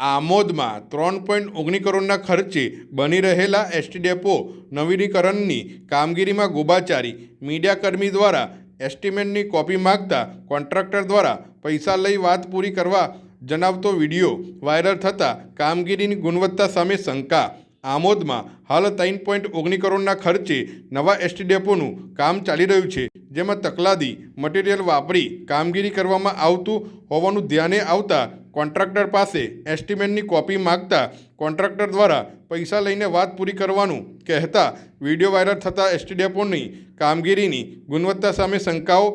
આમોદમાં ત્રણ પોઈન્ટ ઓગણી કરોડના ખર્ચે બની રહેલા એસટી ડેપો નવીનીકરણની કામગીરીમાં ગોબાચારી, મીડિયાકર્મી દ્વારા એસ્ટિમેટની કોપી માગતા કોન્ટ્રાક્ટર દ્વારા પૈસા લઈ વાત પૂરી કરવા જણાવતો વીડિયો વાયરલ થતાં કામગીરીની ગુણવત્તા સામે શંકા આમોદમાં હાલ ત્રણ પોઈન્ટ ઓગણી કરોડના ખર્ચે નવા એસટી ડેપોનું કામ ચાલી રહ્યું છે, જેમાં તકલાદી, મટીરિયલ વાપરી, કામગીરી કરવામાં આવતું હોવાનું ધ્યાને આવતા કોન્ટ્રાક્ટર પાસે એસ્ટિમેટની કોપી માગતા કોન્ટ્રાક્ટર દ્વારા પૈસા લઈને વાત પૂરી કરવાનું કહેતા વીડિયો વાયરલ થતા એસટી ડેપોની કામગીરીની ગુણવત્તા સામે શંકાઓ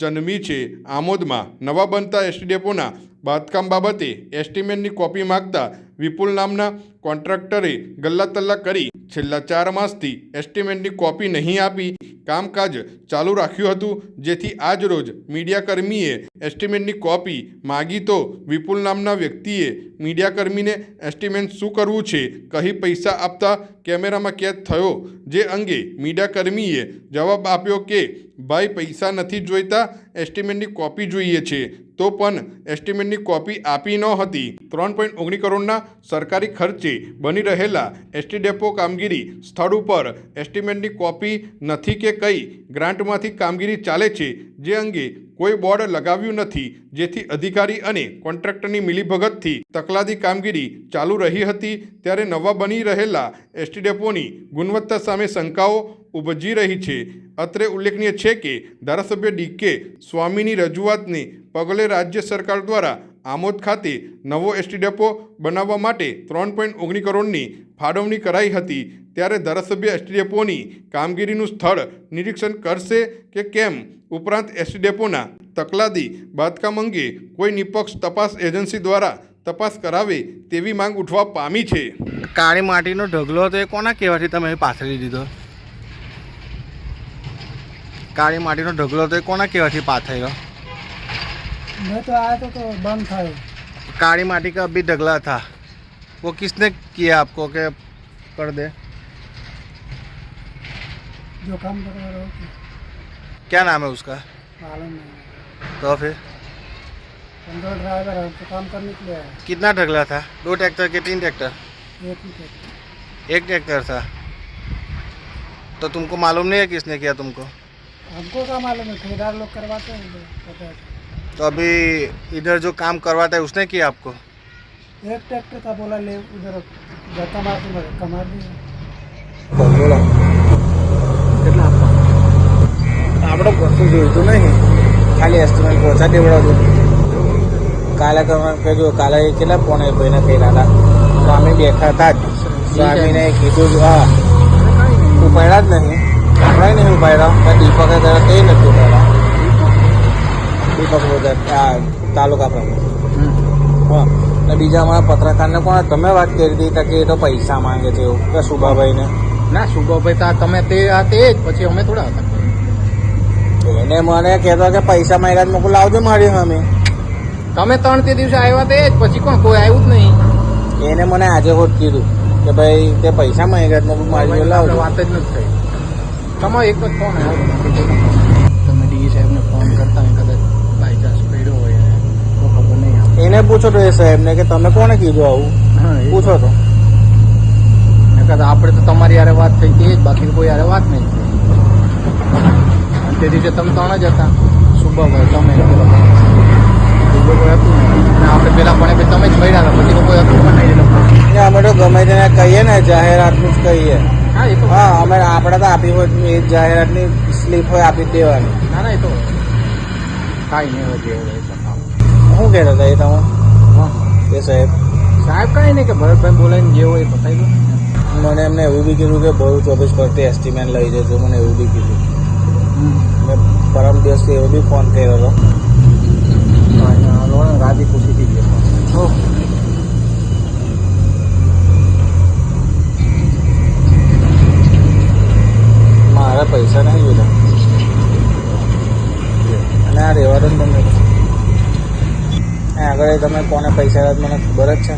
જન્મી છે. આમોદમાં નવા બનતા એસટી ડેપોના બાંધકામ બાબતે એસ્ટિમેટની કોપી માગતા વિપુલ નામના કોન્ટ્રાક્ટરે ગલ્લાતલ્લા કરી છેલ્લા ચાર માસથી એસ્ટિમેટની કોપી નહીં આપી કામકાજ ચાલુ રાખ્યું હતું, જેથી આજ રોજ મીડિયાકર્મીએ એસ્ટિમેટની કોપી માગી તો વિપુલ નામના વ્યક્તિએ મીડિયાકર્મીને એસ્ટિમેટ શું કરવું છે, કહી પૈસા આપતા કેમેરામાં કેદ થયો, જે અંગે મીડિયાકર્મીએ જવાબ આપ્યો કે, ભાઈ, પૈસા નથી જોઈતા એસ્ટિમેટની કોપી જોઈએ છે. તો પણ એસ્ટિમેટની કોપી આપી ન હતી. ત્રણ પોઈન્ટ ઓગણી કરોડના સરકારી ખર્ચે બની રહેલા એસટી ડેપો કામગીરી સ્થળ ઉપર એસ્ટિમેટની કોપી નથી કે કઈ ગ્રાન્ટમાંથી કામગીરી ચાલે છે, જે અંગે કોઈ બોર્ડ લગાવ્યું નથી, જેથી અધિકારી અને કોન્ટ્રાક્ટરની મિલીભગતથી તકલાદી કામગીરી ચાલુ રહી હતી, ત્યારે નવા બની રહેલા એસટી ડેપોની ગુણવત્તા સામે શંકાઓ ઉપજી રહી છે. અત્રે ઉલ્લેખનીય છે કે ધારાસભ્ય ડીકે સ્વામીની રજૂઆતને પગલે રાજ્ય સરકાર દ્વારા આમોદ ખાતે નવો એસટી ડેપો બનાવવા માટે ત્રણ પોઈન્ટ ઓગણી કરોડની ફાળવણી કરાઈ હતી. ત્યારે ધારાસભ્ય એસટી ડેપોની કામગીરીનું સ્થળ નિરીક્ષણ કરશે કે કેમ? ઉપરાંત એસટી ડેપોના તકલાદી બાંધકામ અંગે કોઈ નિપક્ષ તપાસ એજન્સી દ્વારા તપાસ કરાવે તેવી માંગ ઉઠવા પામી છે. કાળી માટીનો ઢગલો હતો એ કોના કહેવાથી તમે પાથરી દીધો? કાળી માટીનો ઢગલો હતો એ કોના કહેવાથી પાથર્યો? मैं तो आया तो, तो बंद था काली माटी का अभी ढगला था। वो किसने किया आपको के कर दे जो काम करवा रहे हो क्या नाम है उसका? मालूम नहीं तो फिर? अंदर ड्राइवर है तो काम करने के लिए आया। कितना ढगला था? दो ट्रैक्टर के तीन ट्रैक्टर? एक ही थे एक ट्रैक्टर था। तो तुमको मालूम नहीं है किसने किया तुमको? हमको क्या मालूम है? ठेकेदार लोग करवाते हैं पता है। तो अभी इधर जो काम करवाता है उसने किया आपको एक ट्रैक्टर था बोला ले उधर धक्का मार के धक्का मार दिया આપણે કશું જોઈતું નહીં ખાલી એસ્ટિમેટ પહોંચા દેવડાવજો કાલે કરવાનું કહેજો કાલે કેટલા પોણે ભાઈને કહેલા હતા સ્વામી બેઠા હતા જ સ્વામીને કીધું જ હા ઉપાડ્યા જ નહીં આપણે નહીં ઉપાડ્યા પણ દીપકે તરત તે નથી ઉપાડ્યા બોધર આ તાલુકા પ્રમુખ. હા. ને બીજા અમારા પત્રકારને કોણ? તમે વાત કરી હતી કે એ તો પૈસા માંગે છે એવું કે સુભાભાઈને? ના સુભાભાઈ તો તમે તે આ તે જ પછી અમે થોડા હતા. એને મને કહેતો કે પૈસા માંગ્યા જ આવજો લાવજો મારી અમે તમે ત્રણ તે દિવસે આવ્યા તે જ પછી કોણ? કોઈ આવ્યું જ નહીં. એને મને આજે હોત કીધું કે ભાઈ તે પૈસા માંગ્યા જ મોકલ મારી લાવજો વાત જ નથી થઈ. તમારો એક જ ફોન આવ્યો. તમે ડીજી સાહેબને ફોન કરતા કદાચ. બાય ચાન્સ હોય તો ખબર નહીં આવે એને પૂછો તો એ સાહેબને કે તમે કોને કીધું આવું? પૂછો તો. કદાચ આપણે તો તમારી યારે વાત થઈ હતી જ બાકી કોઈ યારે વાત નહીં થઈ. અને તે તમે ત્રણ જ હતા. શુભભાઈ તમે કોઈ હતું. નહીં આપણે પેલા પણ તમે જ મળ્યા હતા પછી કોઈ હતું પણ નહીં. અમે તો ગમે તેને કહીએ ને જાહેરાતનું જ કહીએ. હા અમે આપણે તો આપી હોય એ જાહેરાતની સ્લીપ હોય આપી દેવાની. ના ના એ તો કાંઈ નહીં હોય એ તો કામ. શું કહેતા હતા એ તમે? હા. એ સાહેબ? સાહેબ કાંઈ નહીં કે ભરતભાઈ બોલાવીને જે હોય એ બતાવી દો. મને એમને એવું બી કીધું કે બહુ ચોવીસ પરથી એસ્ટિમેટ લઈ જજો મને એવું બી કીધું. મેં પરમ દિવસથી એવો બી ફોન કર્યો હતો. રાજી ખુશીથી ગયો તમે કોને પૈસા મને ખબર જ છે?